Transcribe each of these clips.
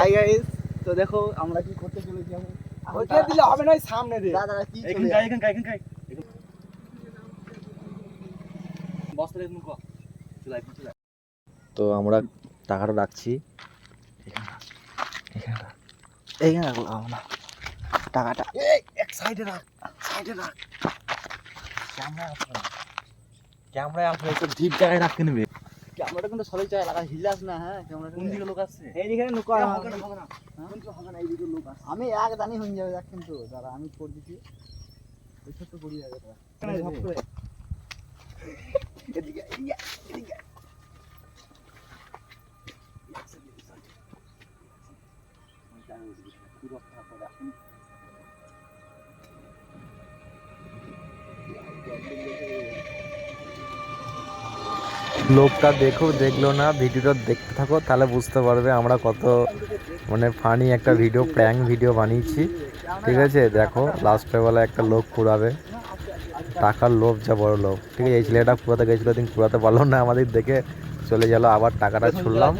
Hi guys তো দেখো আমরা কি করতে চলেছি এখন? দিলে হবে না সামনে দে দাদা কি এখান চলে খাই এখান খাই এখান খাই বস্তা এখানে কো? চলে আয় তো আমরা টাকাটা রাখছি। এখানে এইখানে রাখলাম না। টাকাটা এই এক সাইডে রাখ সাইডে রাখ। ক্যামেরা আসবে ক্যামেরায় আসবে একটু ডিপ জায়গায় রাখতে নেবে। ক্যামেরাটা কিন্তু সবাই চায় লাগা হিলাস না হ্যাঁ ক্যামেরাটা। কোন দিকে লোক আসছে? এইদিকে নুকা এ, হবে না হবে না? কোন দিকে হবে না এইদিকে লোক আসছে। আমি এক দানি হয়ে যাবে দেখ কিন্তু দাদা আমি করে দিচ্ছি। ওই ছোট্ট করি যাবে দাদা এখানে ঝপ করে। এদিকে এদিকে লোকটা দেখো, দেখল না, ভিডিওটা দেখতে থাকো, তাহলে বুঝতে পারবে আমরা কত মানে ফানি একটা ভিডিও প্র্যাঙ্ক ভিডিও বানিয়েছি। ঠিক আছে, দেখো লাস্টের বেলা একটা লোক কুড়াবে টাকার লোভ, যা বড় লোভ। ঠিক আছে, এই ছেলেটা কুড়াতে গেছিল দিন কুড়াতে পারল না, আমাদের দেখে চলে গেল, আবার টাকাটা ছুড়লাম।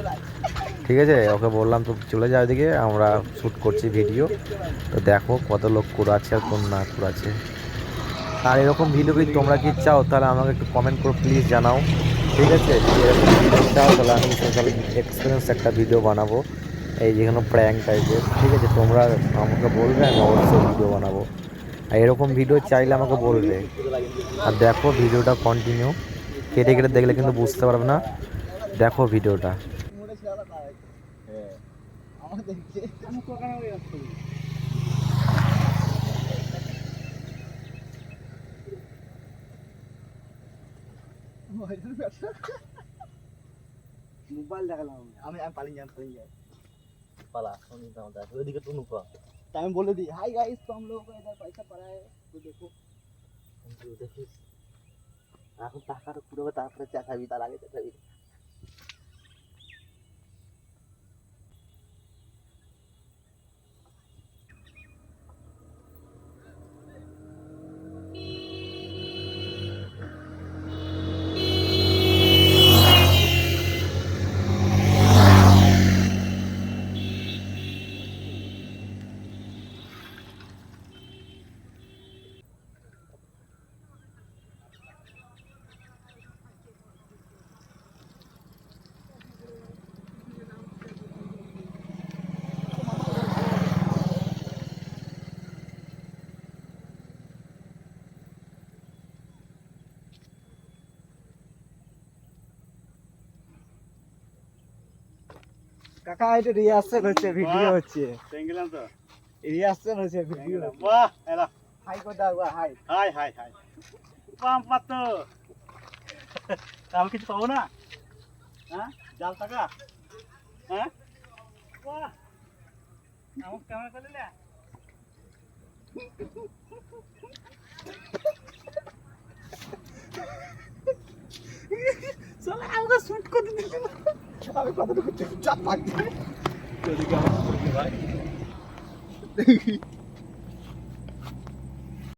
ঠিক আছে, ওকে বললাম, তো চলে যাও এদিকে আমরা শ্যুট করছি ভিডিও তো দেখো কত লোক কুড়াচ্ছে আর কোন না কুড়াচ্ছে। আর এরকম ভিডিও কি তোমরা কি চাও? তাহলে আমাকে একটু কমেন্ট করে প্লিজ জানাও। ঠিক আছে এরকম তাহলে আমি সোশ্যাল এক্সপিরিয়েন্স একটা ভিডিও বানাবো। এই যেখানে প্র্যাঙ্ক টাইপের ঠিক আছে, তোমরা আমাকে বলবে, আমি অবশ্যই ভিডিও বানাবো। আর এরকম ভিডিও চাইলে আমাকে বলবে। আর দেখো ভিডিওটা কন্টিনিউ কেটে কেটে দেখলে কিন্তু বুঝতে পারবে না। দেখো ভিডিওটা মোবাইলের ব্যবসা মোবাইল দেখালাম আমি। আমি আমি পালিয়ে যাই পালিয়ে যাই পালা ওইদিকে তো নুকা तो আমি বলে দিই হাই গাইস তো हम लोग को इधर पैसा पड़ा है तो देखो দেখিস এখন টাকাটা পুরো তারপরে চাকাবি তার আগে চাকাবি কাকা এটা রিহার্সেল হচ্ছে ভিডিও হচ্ছে। টেঙ্গেলাম তো। রিহার্সেল হচ্ছে ভিডিও বাহ এলা। হাই কো দাও হাই হাই হাই হাই পাম পাত্র আমি কিছু পাবো না? হ্যাঁ? জাল টাকা হ্যাঁ? বাহ। আমাকে কেমন করে দিলে চলে আমাকে শুট করে দিল আমি কতটুকু চাপ থাকতে যদি কেমন ভাই?